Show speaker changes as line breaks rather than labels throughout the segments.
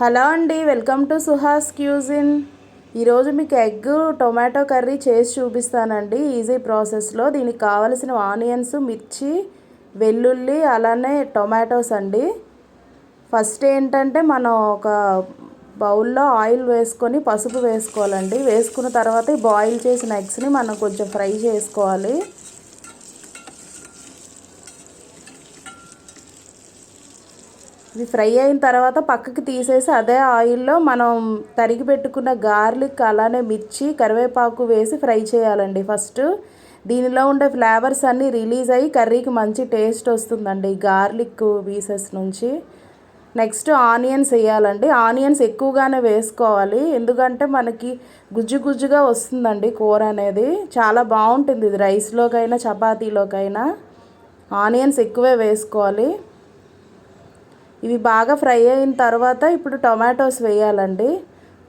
Hello అండి welcome to Suhas cuisine. ఈరోజు మీకు ఎగ్ టొమాటో కర్రీ చేసి చూపిస్తానండి. ఈజీ ప్రాసెస్లో దీనికి కావలసిన ఆనియన్స్ మిర్చి వెల్లుల్లి అలానే టొమాటోస్ అండి. ఫస్ట్ ఏంటంటే మనం ఒక బౌల్లో ఆయిల్ వేసుకొని పసుపు వేసుకోవాలండి. వేసుకున్న తర్వాత బాయిల్ చేసిన ఎగ్స్ని మనం కొంచెం ఫ్రై చేసుకోవాలి. ఇది ఫ్రై అయిన తర్వాత పక్కకి తీసేసి అదే ఆయిల్లో మనం తరిగి పెట్టుకున్న గార్లిక్ అలానే మిర్చి కరివేపాకు వేసి ఫ్రై చేయాలండి ఫస్ట్. దీనిలో ఉండే ఫ్లేవర్స్ అన్నీ రిలీజ్ అయ్యి కర్రీకి మంచి టేస్ట్ వస్తుందండి గార్లిక్ పీసెస్ నుంచి. నెక్స్ట్ ఆనియన్స్ వేయాలండి. ఆనియన్స్ ఎక్కువగానే వేసుకోవాలి. ఎందుకంటే మనకి గుజ్జు గుజ్జుగా వస్తుందండి కూర అనేది. చాలా బాగుంటుంది ఇది రైస్లోకైనా చపాతీలోకైనా. ఆనియన్స్ ఎక్కువే వేసుకోవాలి. ఇవి బాగా ఫ్రై అయిన తర్వాత ఇప్పుడు టొమాటోస్ వేయాలండి.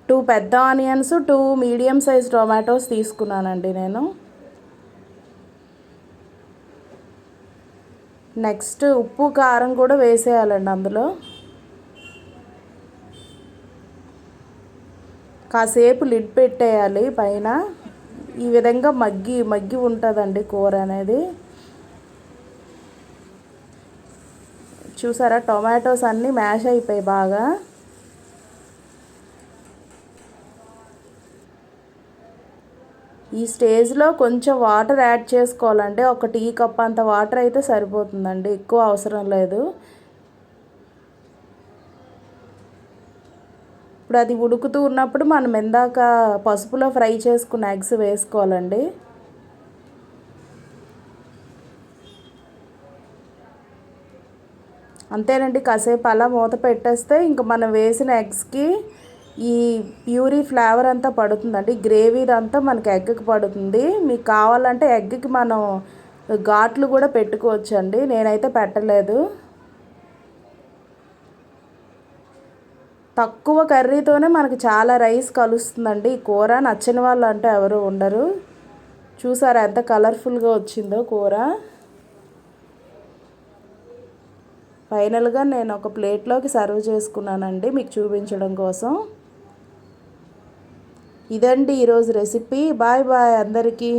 టూ పెద్ద onions two medium size tomatoes తీసుకున్నానండి నేను. నెక్స్ట్ ఉప్పు కారం కూడా వేసేయాలండి అందులో. కాసేపు లిడ్ పెట్టేయాలి పైన. ఈ విధంగా మగ్గి మగ్గి ఉంటుందండి కూర అనేది. చూసారా? టొమాటోస్ అన్నీ మ్యాష్ అయిపోయి బాగా. ఈ స్టేజ్లో కొంచెం వాటర్ యాడ్ చేసుకోవాలండి. ఒక టీ కప్ అంత వాటర్ అయితే సరిపోతుందండి. ఎక్కువ అవసరం లేదు. ఇప్పుడు అది ఉడుకుతూ ఉన్నప్పుడు మనం ఇందాక పసుపులో ఫ్రై చేసుకున్న ఎగ్స్ వేసుకోవాలండి. అంతేనండి కాసేపు అలా మూత పెట్టేస్తే ఇంక మనం వేసిన ఎగ్స్కి ఈ ప్యూరీ ఫ్లేవర్ అంతా పడుతుందండి. గ్రేవీ అంతా మనకి ఎగ్కి పడుతుంది. మీకు కావాలంటే ఎగ్కి మనం ఘాట్లు కూడా పెట్టుకోవచ్చు అండి నేనైతే పెట్టలేదు. తక్కువ కర్రీతోనే మనకి చాలా రైస్ కలుస్తుందండి. ఈ కూర నచ్చని వాళ్ళు అంటే ఎవరు ఉండరు. చూసారా ఎంత కలర్ఫుల్గా వచ్చిందో కూర. ఫైనల్గా నేను ఒక ప్లేట్లోకి సర్వ్ చేసుకున్నానండి మీకు చూపించడం కోసం. ఇదండి ఈరోజు రెసిపీ. బాయ్ బాయ్ అందరికీ.